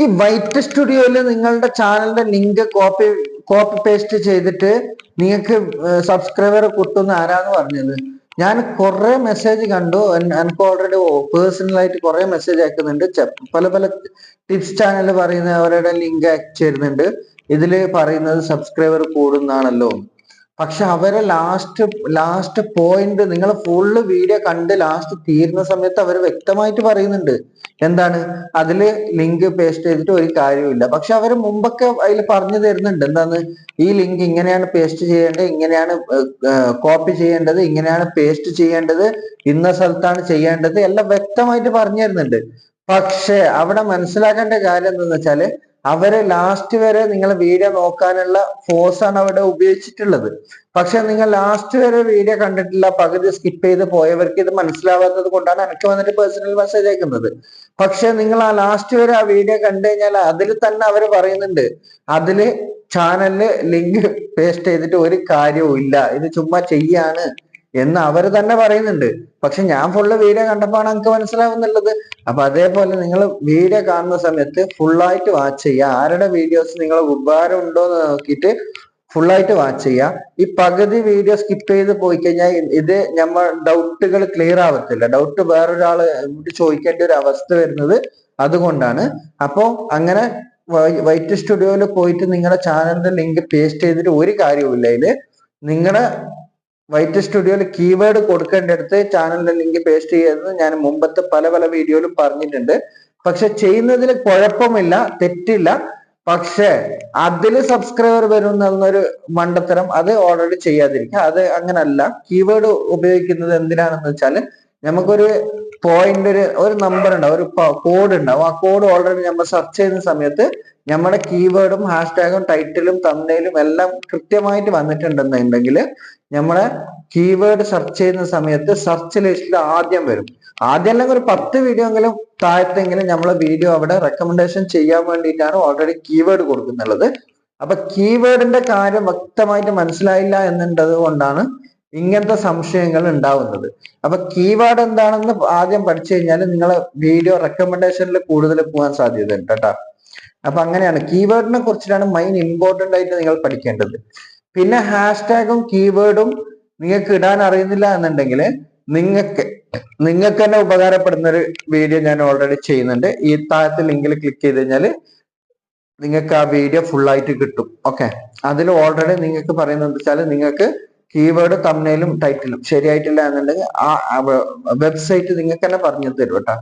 ഈ വൈറ്റ് സ്റ്റുഡിയോയിൽ നിങ്ങളുടെ ചാനലിന്റെ ലിങ്ക് കോപ്പി കോപ്പി പേസ്റ്റ് ചെയ്തിട്ട് നിങ്ങൾക്ക് സബ്സ്ക്രൈബർ കിട്ടുന്ന ആരാന്ന് പറഞ്ഞത്? ഞാൻ കുറെ മെസ്സേജ് കണ്ടു. എനിക്ക് ഓൾറെഡി പേഴ്സണലായിട്ട് കുറെ മെസ്സേജ് അയക്കുന്നുണ്ട്. പല പല ടിപ്സ് ചാനൽ പറയുന്ന അവരുടെ ലിങ്ക് അയച്ചു തരുന്നുണ്ട് ഇതിൽ പറയുന്നത് സബ്സ്ക്രൈബർ കൂടുന്നാണല്ലോ. പക്ഷെ അവരെ ലാസ്റ്റ് ലാസ്റ്റ് പോയിന്റ് നിങ്ങൾ ഫുള്ള് വീഡിയോ കണ്ട് ലാസ്റ്റ് തീരുന്ന സമയത്ത് അവർ വ്യക്തമായിട്ട് പറയുന്നുണ്ട്. എന്താണ്? അതിൽ ലിങ്ക് പേസ്റ്റ് ചെയ്തിട്ട് ഒരു കാര്യമില്ല പക്ഷെ അവർ മുമ്പൊക്കെ അതിൽ പറഞ്ഞു തരുന്നുണ്ട്. എന്താണ്? ഈ ലിങ്ക് ഇങ്ങനെയാണ് പേസ്റ്റ് ചെയ്യേണ്ടത് ഇങ്ങനെയാണ് കോപ്പി ചെയ്യേണ്ടത് ഇങ്ങനെയാണ് പേസ്റ്റ് ചെയ്യേണ്ടത് ഇന്ന സ്ഥലത്താണ് ചെയ്യേണ്ടത് എല്ലാം വ്യക്തമായിട്ട് പറഞ്ഞു തരുന്നുണ്ട്. പക്ഷെ അവിടെ മനസ്സിലാക്കേണ്ട കാര്യം എന്താണെന്ന് വെച്ചാൽ അവർ ലാസ്റ്റ് വരെ നിങ്ങൾ വീഡിയോ നോക്കാനുള്ള ഫോഴ്സ് ആണ് അവിടെ ഉപയോഗിച്ചിട്ടുള്ളത്. പക്ഷെ നിങ്ങൾ ലാസ്റ്റ് വരെ വീഡിയോ കണ്ടിട്ടില്ല പകുതി സ്കിപ്പ് ചെയ്ത് പോയവർക്ക് ഇത് മനസ്സിലാവാത്തത് കൊണ്ടാണ് എനിക്ക് വന്നിട്ട് പേഴ്സണൽ മെസ്സേജ് അയക്കുന്നത്. പക്ഷെ നിങ്ങൾ ആ ലാസ്റ്റ് വരെ ആ വീഡിയോ കണ്ടു കഴിഞ്ഞാൽ അതിൽ തന്നെ അവർ പറയുന്നുണ്ട് അതിൽ ചാനലിൽ ലിങ്ക് പേസ്റ്റ് ചെയ്തിട്ട് ഒരു കാര്യവും ഇല്ല ഇത് ചുമ്മാ ചെയ്യാണ്. എന്ന് അവർ തന്നെ പറയുന്നുണ്ട്. പക്ഷെ ഞാൻ ഫുള്ള് വീഡിയോ കണ്ടപ്പോഴാണ് എനിക്ക് മനസ്സിലാവുന്നുള്ളത്. അപ്പൊ അതേപോലെ നിങ്ങൾ വീഡിയോ കാണുന്ന സമയത്ത് ഫുള്ളായിട്ട് വാച്ച് ചെയ്യുക. ആരുടെ വീഡിയോസ് നിങ്ങൾ ഉപകാരം ഉണ്ടോ എന്ന് നോക്കിയിട്ട് ഫുള്ളായിട്ട് വാച്ച് ചെയ്യുക. ഈ പകുതി വീഡിയോ സ്കിപ്പ് ചെയ്ത് പോയി കഴിഞ്ഞാൽ ഇത് നമ്മൾ ഡൗട്ടുകൾ ക്ലിയർ ആവത്തില്ല. ഡൗട്ട് ഇവിടെ ചോദിക്കേണ്ട ഒരു അവസ്ഥ വരുന്നത് അതുകൊണ്ടാണ്. അപ്പോ അങ്ങനെ വൈറ്റ് സ്റ്റുഡിയോയിൽ പോയിട്ട് നിങ്ങളുടെ ചാനലിന്റെ ലിങ്ക് പേസ്റ്റ് ചെയ്തിട്ട് ഒരു കാര്യവുമില്ല. ഇതിൽ നിങ്ങളുടെ വൈറ്റ് സ്റ്റുഡിയോയിൽ കീവേഡ് കൊടുക്കേണ്ടടുത്ത് ചാനലിന്റെ ലിങ്ക് പേസ്റ്റ് ചെയ്യുന്നത് ഞാൻ മുമ്പത്തെ പല പല വീഡിയോയിലും പറഞ്ഞിട്ടുണ്ട്. പക്ഷെ ചെയ്യുന്നതിൽ കുഴപ്പമില്ല തെറ്റില്ല. പക്ഷെ അതിൽ സബ്സ്ക്രൈബർ വരും എന്നൊരു മണ്ടത്തരം അത് ഓൾറെഡി ചെയ്യാതിരിക്കുക. അത് അങ്ങനല്ല. കീവേഡ് ഉപയോഗിക്കുന്നത് എന്തിനാണെന്ന് വെച്ചാൽ നമുക്കൊരു പോയിന്റ് ഒരു ഒരു നമ്പർ ഉണ്ടാവും ഒരു കോഡ് ഉണ്ടാവും. ആ കോഡ് ഓൾറെഡി നമ്മൾ സെർച്ച് ചെയ്യുന്ന സമയത്ത് നമ്മുടെ കീവേഡും ഹാഷ്ടാഗും ടൈറ്റിലും തന്നേലും എല്ലാം കൃത്യമായിട്ട് വന്നിട്ടുണ്ടെന്നുണ്ടെങ്കിൽ നമ്മളെ കീവേഡ് സെർച്ച് ചെയ്യുന്ന സമയത്ത് സെർച്ച് ലിസ്റ്റിൽ ആദ്യം വരും. ആദ്യം അല്ലെങ്കിൽ ഒരു പത്ത് വീഡിയോ എങ്കിലും താഴത്തെങ്കിലും നമ്മളെ വീഡിയോ അവിടെ റെക്കമെൻഡേഷൻ ചെയ്യാൻ വേണ്ടിയിട്ടാണ് ഓൾറെഡി കീവേഡ് കൊടുക്കുന്നുള്ളത്. അപ്പൊ കീവേഡിന്റെ കാര്യം വ്യക്തമായിട്ട് മനസ്സിലായില്ല എന്നുള്ളത് കൊണ്ടാണ് ഇങ്ങനത്തെ സംശയങ്ങൾ ഉണ്ടാവുന്നത്. അപ്പൊ കീവേഡ് എന്താണെന്ന് ആദ്യം പഠിച്ചു കഴിഞ്ഞാൽ നിങ്ങളെ വീഡിയോ റെക്കമെൻഡേഷനിൽ കൂടുതൽ പോകാൻ സാധ്യതയുണ്ട് കേട്ടോ. അപ്പൊ അങ്ങനെയാണ്. കീവേഡിനെ കുറിച്ചിട്ടാണ് മെയിൻ ഇമ്പോർട്ടന്റ് ആയിട്ട് നിങ്ങൾ പഠിക്കേണ്ടത്. പിന്നെ ഹാഷ്ടാഗും കീവേഡും നിങ്ങൾക്ക് ഇടാൻ അറിയുന്നില്ല എന്നുണ്ടെങ്കിൽ നിങ്ങൾക്ക് നിങ്ങൾക്ക് തന്നെ ഉപകാരപ്പെടുന്ന ഒരു വീഡിയോ ഞാൻ ഓൾറെഡി ചെയ്യുന്നുണ്ട്. ഈ താഴത്തെ ലിങ്കിൽ ക്ലിക്ക് ചെയ്ത് കഴിഞ്ഞാൽ നിങ്ങൾക്ക് ആ വീഡിയോ ഫുൾ ആയിട്ട് കിട്ടും. ഓക്കെ അതിൽ ഓൾറെഡി നിങ്ങൾക്ക് പറയുന്നത് വെച്ചാൽ നിങ്ങൾക്ക് കീവേഡ് തമ്മിലും ടൈറ്റിലും ശരിയായിട്ടില്ല എന്നുണ്ടെങ്കിൽ ആ വെബ്സൈറ്റ് നിങ്ങൾക്ക് തന്നെ പറഞ്ഞു തരും കേട്ടോ.